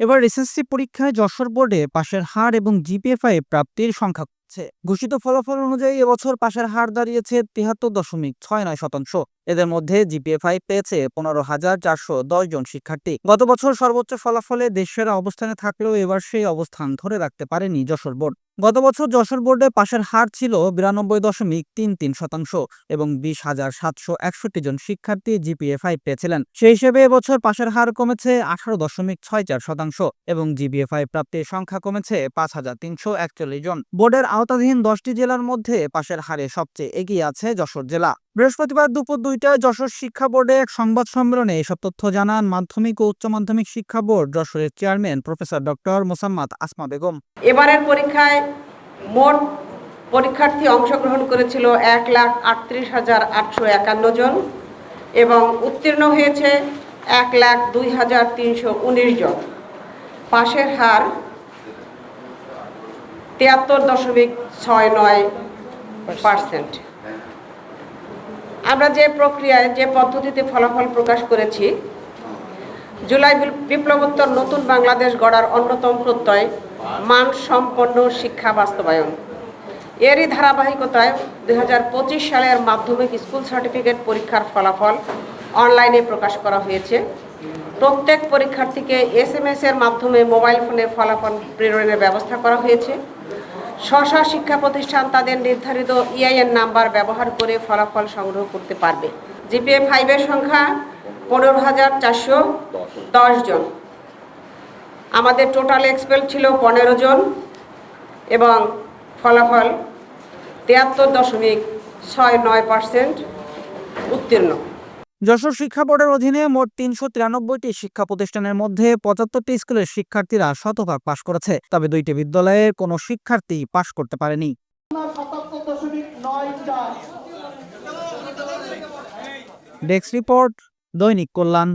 এবার এসএসসি পরীক্ষায় যশোর বোর্ডে পাশের হার এবং জিপিএফআই প্রাপ্তির সংখ্যা কমছে। ঘোষিত ফলাফল অনুযায়ী এবছর পাশের হার দাঁড়িয়েছে তিহাত্তর দশমিক ছয় নয় শতাংশ। এদের মধ্যে জিপিএফআই পেয়েছে পনেরো হাজার চারশো দশ জন শিক্ষার্থী। গত বছর সর্বোচ্চ ফলাফলে দেশের অবস্থানে থাকলেও এবার সেই অবস্থান ধরে রাখতে পারেনি যশোর বোর্ড। গত বছর যশোর বোর্ডে পাশের হার ছিল বিরানব্বই দশমিক তিন তিন শতাংশ এবং বিশ হাজার সাতশো একষট্টি জন শিক্ষার্থী জিপিএ ফাইভ পেয়েছিলেন। সেই হিসেবে এবছর পাশের হার কমেছে আঠারো দশমিক ছয় চার শতাংশ এবং জিপিএ ফাইভ প্রাপ্তির সংখ্যা কমেছে পাঁচ হাজার তিনশো একচল্লিশ জন। বোর্ডের আওতাধীন দশটি জেলার মধ্যে পাশের হারে সবচেয়ে এগিয়ে আছে যশোর জেলা। বৃহস্পতিবার দুপুর দুইটায় যশোর শিক্ষা বোর্ডে এক সংবাদ সম্মেলনে এসব তথ্য জানান মাধ্যমিক ও উচ্চ মাধ্যমিক শিক্ষা বোর্ড যশোরের chairman professor doctor Mosammat Asma Begum. এবারের পরীক্ষায় মোট পরীক্ষার্থী অংশগ্রহণ করেছিল এক লাখ আটত্রিশ হাজার আটশো একান্ন জন এবং উত্তীর্ণ হয়েছে এক লাখ দুই হাজার তিনশো উনিশ জন। পাশের হার তিয়াত্তর দশমিক ছয় নয় পার্সেন্ট। আমরা যে প্রক্রিয়ায়, যে পদ্ধতিতে ফলাফল প্রকাশ করেছি, জুলাই বিপ্লবোত্তর নতুন বাংলাদেশ গড়ার অন্যতম প্রত্যয়, মানসম্পন্ন শিক্ষা বাস্তবায়ন। এরই ধারাবাহিকতায় দু হাজার পঁচিশ সালের মাধ্যমিক স্কুল সার্টিফিকেট পরীক্ষার ফলাফল অনলাইনে প্রকাশ করা হয়েছে। প্রত্যেক পরীক্ষার্থীকে এস এর মাধ্যমে মোবাইল ফোনে ফলাফল প্রেরণের ব্যবস্থা করা হয়েছে। স্ব শিক্ষা প্রতিষ্ঠান তাদের নির্ধারিত ইআইএন নাম্বার ব্যবহার করে ফলাফল সংগ্রহ করতে পারবে। জিপিএ ফাইভের সংখ্যা পনেরো হাজার চারশো দশ জন। আমাদের টোটাল এক্সপেল ছিল পনেরো জন এবং ফলাফল তিয়াত্তর দশমিক ছয় নয় পার্সেন্ট উত্তীর্ণ। যশোর শিক্ষা বোর্ডের অধীনে মোট তিনশো তিরানব্বইটি শিক্ষা প্রতিষ্ঠানের মধ্যে পঁচাত্তরটি স্কুলের শিক্ষার্থীরা শতভাগ পাশ করেছে, তবে দুইটি বিদ্যালয়ের কোনো শিক্ষার্থী পাশ করতে পারেনি। ডেস্ক রিপোর্ট, দৈনিক কল্যাণ।